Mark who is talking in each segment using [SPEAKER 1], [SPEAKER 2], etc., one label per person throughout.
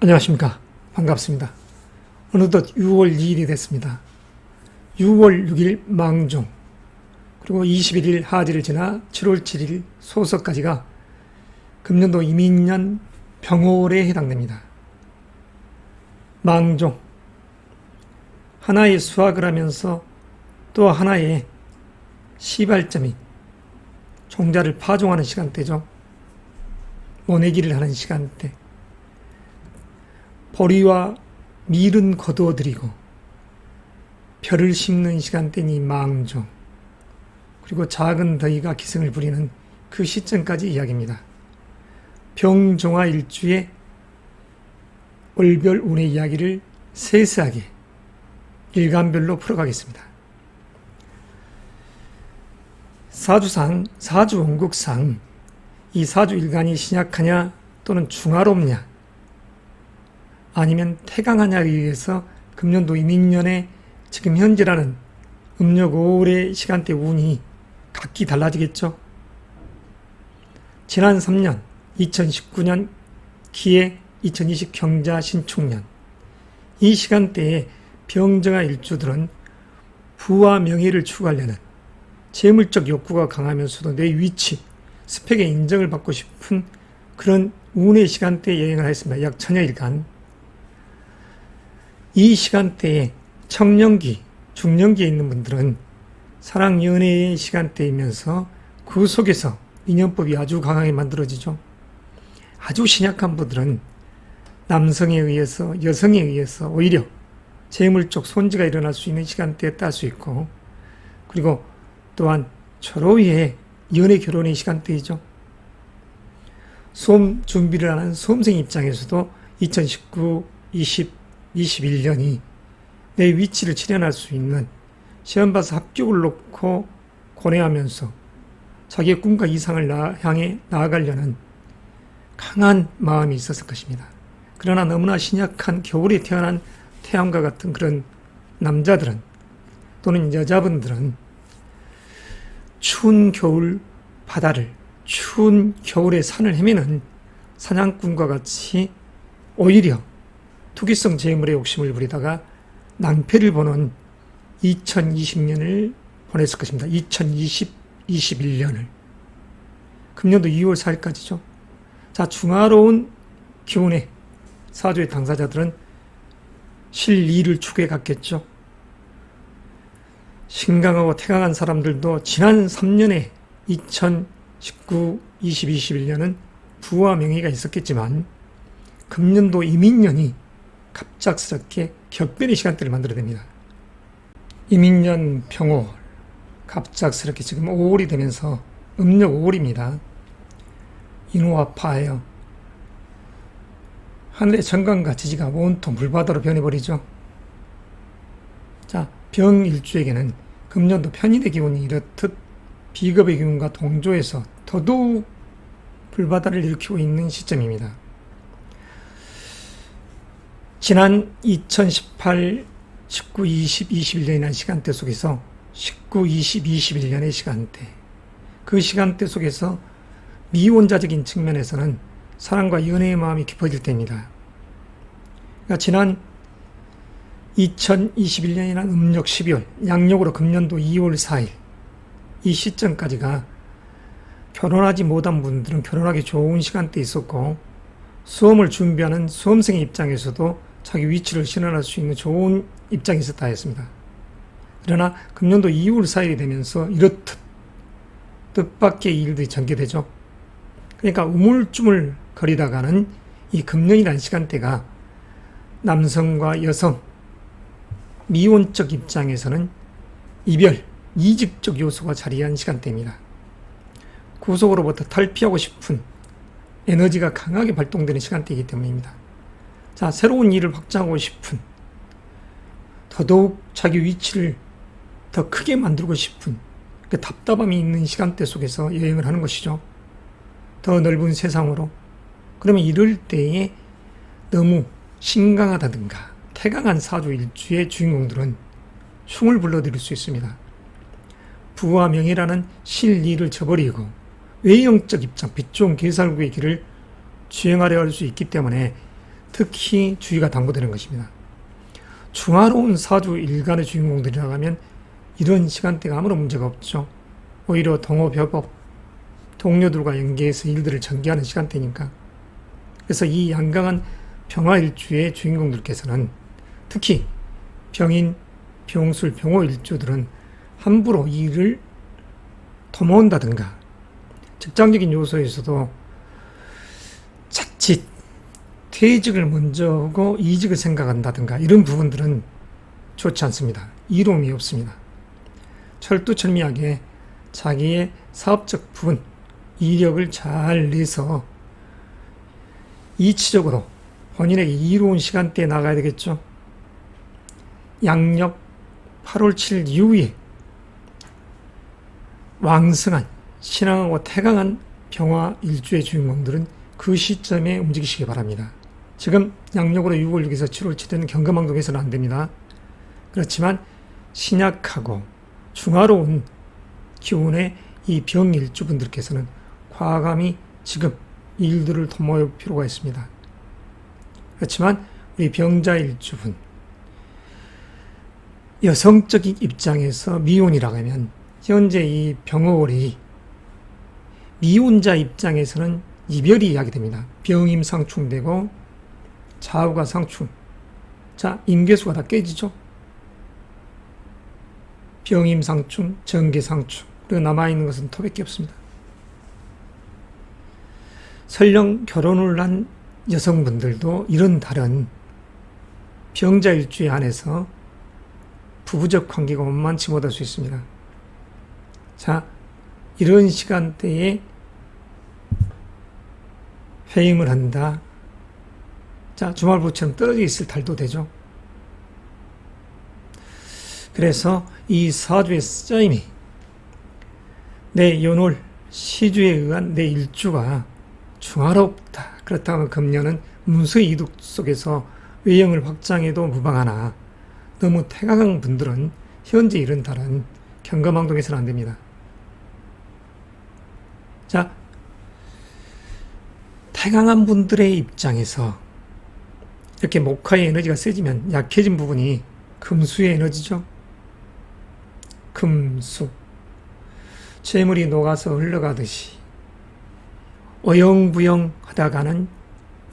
[SPEAKER 1] 안녕하십니까. 반갑습니다. 어느덧 6월 2일이 됐습니다. 6월 6일 망종, 그리고 21일 하지를 지나 7월 7일 소석까지가 금년도 이민년 병월에 해당됩니다. 망종, 하나의 수학을 하면서 또 하나의 시발점이 종자를 파종하는 시간대죠. 모내기를 하는 시간대. 보리와 밀은 거두어들이고 별을 심는 시간대니 망종 그리고 작은 더위가 기승을 부리는 그 시점까지 이야기입니다. 병종화 일주의 월별 운의 이야기를 세세하게 일간별로 풀어가겠습니다. 사주상, 사주원국상 이 사주 일간이 신약하냐 또는 중화롭냐 아니면 태강하냐에 의해서 금년도 이민년에 지금 현재라는 음력 5월의 시간대 운이 각기 달라지겠죠. 지난 3년 2019년 기해 2020 경자 신축년 이 시간대에 병정화 일주들은 부와 명예를 추구하려는 재물적 욕구가 강하면서도 내 위치, 스펙의 인정을 받고 싶은 그런 운의 시간대에 여행을 했습니다. 약 천여일간. 이 시간대에 청년기, 중년기에 있는 분들은 사랑 연애의 시간대이면서 그 속에서 인연법이 아주 강하게 만들어지죠. 아주 신약한 분들은 남성에 의해서 여성에 의해서 오히려 재물적 손지가 일어날 수 있는 시간대에 딸 수 있고 그리고 또한 초로의 연애 결혼의 시간대이죠. 수험 준비를 하는 수험생 입장에서도 2019, 20, 21년이 내 위치를 실현할 수 있는 시험 봐서 합격을 놓고 고뇌하면서 자기의 꿈과 이상을 나, 향해 나아가려는 강한 마음이 있었을 것입니다. 그러나 너무나 신약한 겨울에 태어난 태양과 같은 그런 남자들은 또는 여자분들은 추운 겨울 바다를 추운 겨울의 산을 헤매는 사냥꾼과 같이 오히려 투기성 재물에 욕심을 부리다가 낭패를 보는 2020년을 보냈을 것입니다. 2020, 21년을. 금년도 2월 4일까지죠. 자, 중화로운 기운의 사주의 당사자들은 실리를 추구해 갔겠죠. 신강하고 태강한 사람들도 지난 3년에 2019, 20, 21년은 부와 명예가 있었겠지만 금년도 이민년이 갑작스럽게 격변의 시간대를 만들어냅니다. 이민년 평월 갑작스럽게 지금 5월이 되면서 음력 5월입니다. 인호화파예요. 하늘의 정강과 지지가 온통 불바다로 변해버리죠. 자, 병일주에게는 금년도 편인의 기운이 이렇듯 비겁의 기운과 동조해서 더더욱 불바다를 일으키고 있는 시점입니다. 지난 2018, 19, 20, 21년이라는 시간대 속에서 19, 20, 21년의 시간대, 그 시간대 속에서 미혼자적인 측면에서는 사랑과 연애의 마음이 깊어질 때입니다. 그러니까 지난 2021년이란 음력 12월, 양력으로 금년도 2월 4일, 이 시점까지가 결혼하지 못한 분들은 결혼하기 좋은 시간대 있었고, 수험을 준비하는 수험생의 입장에서도 자기 위치를 실현할 수 있는 좋은 입장이 있었다 했습니다. 그러나 금년도 2월 4일이 되면서 이렇듯 뜻밖의 일들이 전개되죠. 그러니까 우물쭈물 거리다가는 이 금년이라는 시간대가 남성과 여성, 미혼적 입장에서는 이별, 이직적 요소가 자리한 시간대입니다. 구속으로부터 탈피하고 싶은 에너지가 강하게 발동되는 시간대이기 때문입니다. 자, 새로운 일을 확장하고 싶은, 더더욱 자기 위치를 더 크게 만들고 싶은 그 답답함이 있는 시간대 속에서 여행을 하는 것이죠. 더 넓은 세상으로. 그러면 이럴 때에 너무 신강하다든가 태강한 사주 일주의 주인공들은 흉을 불러들일 수 있습니다. 부와 명예라는 실리를 저버리고 외형적 입장, 빛 좋은 개살구의 길을 주행하려 할 수 있기 때문에 특히 주의가 당부되는 것입니다. 중화로운 사주 일간의 주인공들이라고 하면 이런 시간대가 아무런 문제가 없죠. 오히려 동호협업, 동료들과 연계해서 일들을 전개하는 시간대니까. 그래서 이 양강한 병화일주의 주인공들께서는 특히 병인, 병술, 병호일주들은 함부로 일을 도모한다든가 직장적인 요소에서도 자칫 퇴직을 먼저 하고 이직을 생각한다든가 이런 부분들은 좋지 않습니다. 이로움이 없습니다. 철두철미하게 자기의 사업적 부분, 이력을 잘 내서 이치적으로 본인에게 이로운 시간대에 나가야 되겠죠. 양력 8월 7일 이후에 왕성한 신앙하고 태강한 병화 일주의 주인공들은 그 시점에 움직이시기 바랍니다. 지금 양력으로 6월 6일에서 7월 7일은 경금왕동에서는 안 됩니다. 그렇지만 신약하고 중화로 운 기운의 이 병일주분들께서는 과감히 지금 일들을 도모할 필요가 있습니다. 그렇지만 우리 병자일주분 여성적인 입장에서 미혼이라고 하면 현재 이 병월이 미혼자 입장에서는 이별이 이야기됩니다. 병임 상충되고 좌우가 상충. 자, 임계수가 다 깨지죠? 병임 상충, 정계 상충. 그리고 남아있는 것은 토밖에 없습니다. 설령 결혼을 한 여성분들도 이런 다른 병자일주에 한해서 부부적 관계가 원만치 못할 수 있습니다. 자, 이런 시간대에 회임을 한다. 자, 주말부처럼 떨어져 있을 달도 되죠. 그래서 이 사주의 쓰임이 내 연월 시주에 의한 내 일주가 중화롭다. 그렇다면 금년은 문서의 이득 속에서 외형을 확장해도 무방하나 너무 태강한 분들은 현재 이런 달은 경감항동에서는 안 됩니다. 자, 태강한 분들의 입장에서 이렇게 목화의 에너지가 세지면 약해진 부분이 금수의 에너지죠. 금수. 재물이 녹아서 흘러가듯이 어영부영 하다가는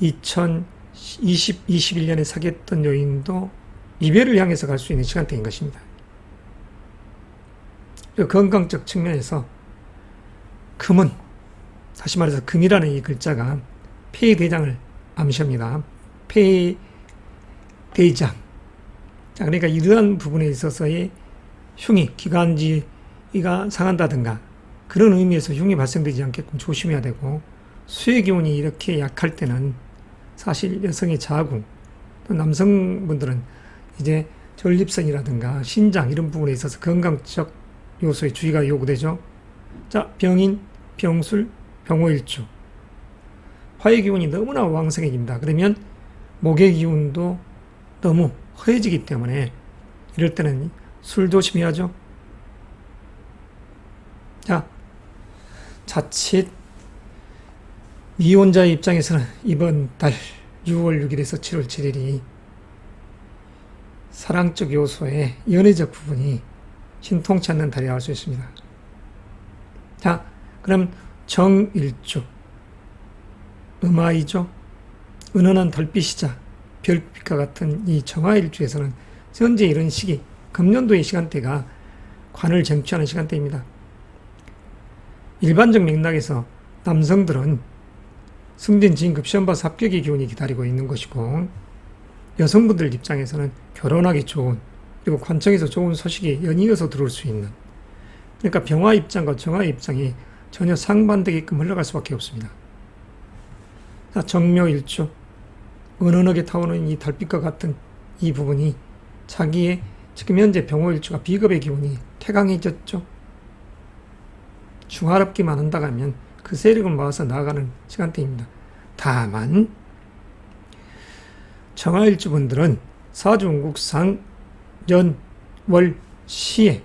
[SPEAKER 1] 2020, 21년에 사귀었던 여인도 이별을 향해서 갈 수 있는 시간대인 것입니다. 건강적 측면에서 금은 다시 말해서 금이라는 이 글자가 폐대장을 암시합니다. 폐대장. 자, 그러니까 이러한 부분에 있어서의 흉이, 기관지가 상한다든가 그런 의미에서 흉이 발생되지 않게끔 조심해야 되고 수의 기운이 이렇게 약할 때는 사실 여성의 자궁, 또 남성분들은 이제 전립선이라든가 신장 이런 부분에 있어서 건강적 요소에 주의가 요구되죠. 자, 병인, 병술, 병호일주. 화의 기운이 너무나 왕성해집니다. 그러면 목의 기운도 너무 허해지기 때문에 이럴 때는 술 조심해야죠. 자, 자칫 미혼자의 입장에서는 이번 달 6월 6일에서 7월 7일이 사랑적 요소의 연애적 부분이 신통치 않는 달이라고 할수 있습니다. 자, 그럼 정일주, 음화이죠. 은은한 달빛이자 별빛과 같은 이 정화일주에서는 현재 이런 시기, 금년도의 시간대가 관을 쟁취하는 시간대입니다. 일반적 맥락에서 남성들은 승진, 진급, 시험 봐서 합격의 기운이 기다리고 있는 것이고 여성분들 입장에서는 결혼하기 좋은 그리고 관청에서 좋은 소식이 연이어서 들어올 수 있는 그러니까 병화 입장과 정화 입장이 전혀 상반되게끔 흘러갈 수밖에 없습니다. 자, 정묘일주 은은하게 타오르는 이 달빛과 같은 이 부분이 자기의 지금 현재 병호일주가 비겁의 기운이 태강해졌죠. 중화롭기만 한다고 하면 그 세력을 모아서 나아가는 시간대입니다. 다만 정화일주분들은 사주운국상 연, 월, 시에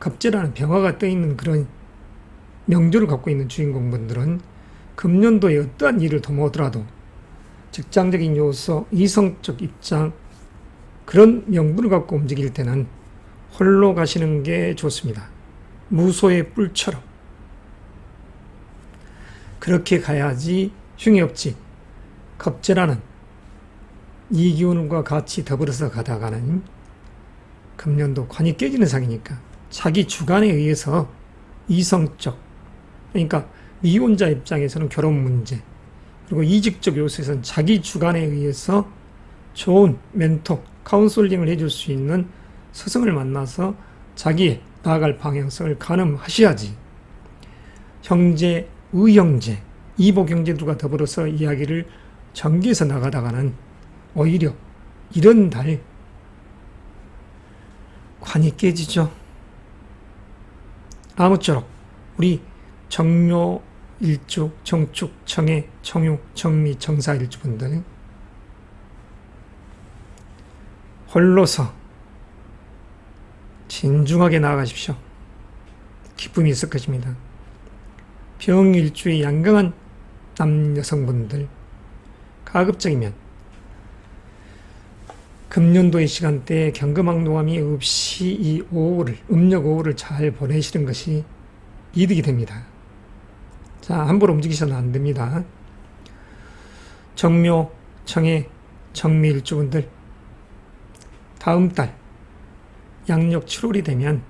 [SPEAKER 1] 갑제라는 병화가 떠있는 그런 명조를 갖고 있는 주인공분들은 금년도에 어떠한 일을 도모하더라도 직장적인 요소, 이성적 입장, 그런 명분을 갖고 움직일 때는 홀로 가시는 게 좋습니다. 무소의 뿔처럼. 그렇게 가야지 흉이 없지. 겁재라는 이 기운과 같이 더불어서 가다가는 금년도 관이 깨지는 상이니까 자기 주관에 의해서 이성적 그러니까 미혼자 입장에서는 결혼 문제 그리고 이직적 요소에서는 자기 주관에 의해서 좋은 멘토 카운슬링을 해줄 수 있는 스승을 만나서 자기의 나아갈 방향성을 가늠하셔야지 형제, 의형제, 이보경제들과 더불어서 이야기를 전개해서 나가다가는 오히려 이런 달 관이 깨지죠. 아무쪼록 우리 정묘 일주, 정축, 정해, 정유, 정미, 정사 일주분들 홀로서 진중하게 나아가십시오. 기쁨이 있을 것입니다. 병일주의 양강한 남 여성분들 가급적이면 금년도의 시간대에 경금왕노함이 없이 이 오후를 음력 오후를 잘 보내시는 것이 이득이 됩니다. 자 함부로 움직이셔도 안 됩니다. 정묘, 청해, 정미 일주분들 다음 달 양력 7월이 되면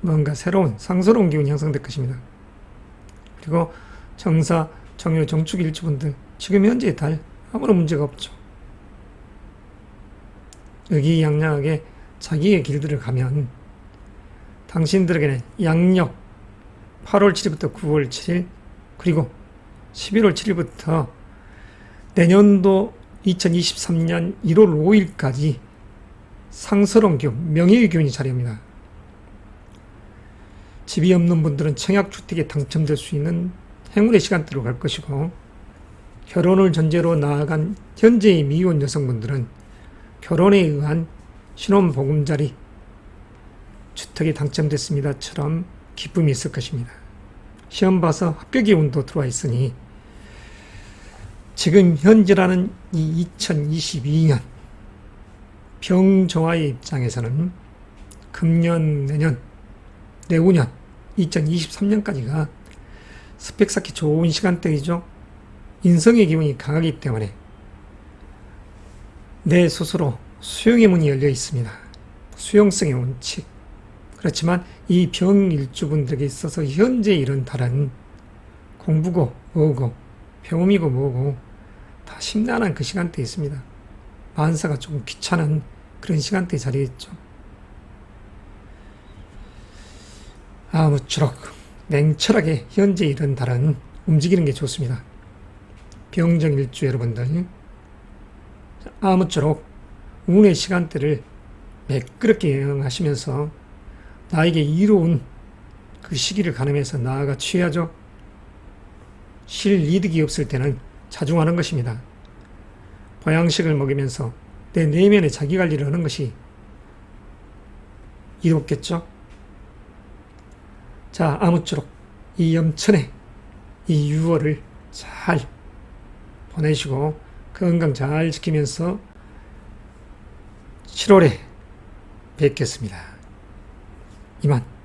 [SPEAKER 1] 뭔가 새로운 상스러운 기운이 형성될 것입니다. 그리고 정사, 정요, 정축 일주분들 지금 현재의 달 아무런 문제가 없죠. 의기양양하게 자기의 길들을 가면 당신들에게는 양력 8월 7일부터 9월 7일 그리고 11월 7일부터 내년도 2023년 1월 5일까지 상스러운 기운, 명예의 기운이 자리합니다. 집이 없는 분들은 청약주택에 당첨될 수 있는 행운의 시간대로 갈 것이고 결혼을 전제로 나아간 현재의 미혼 여성분들은 결혼에 의한 신혼보금자리 주택이 당첨됐습니다처럼 기쁨이 있을 것입니다. 시험 봐서 합격의 운도 들어와 있으니 지금 현재라는 이 2022년 병정화의 입장에서는 금년, 내년, 내후년, 2023년까지가 스펙 쌓기 좋은 시간대이죠. 인성의 기운이 강하기 때문에 내 스스로 수용의 문이 열려 있습니다. 수용성의 원칙. 그렇지만 이 병일주분들에게 있어서 현재 이런 달은 공부고 뭐고 배움이고 뭐고 다 심란한 그 시간대에 있습니다. 만사가 조금 귀찮은 그런 시간대에 자리에 있죠. 아무쪼록 냉철하게 현재 이런 달은 움직이는 게 좋습니다. 병정일주 여러분들 아무쪼록 운의 시간대를 매끄럽게 여행하시면서 나에게 이로운 그 시기를 가늠해서 나아가 취해야죠. 실 이득이 없을 때는 자중하는 것입니다. 보양식을 먹이면서 내 내면의 자기 관리를 하는 것이 이롭겠죠? 자, 아무쪼록 이 염천의 이 6월을 잘 보내시고 건강 잘 지키면서 7월에 뵙겠습니다. 이만.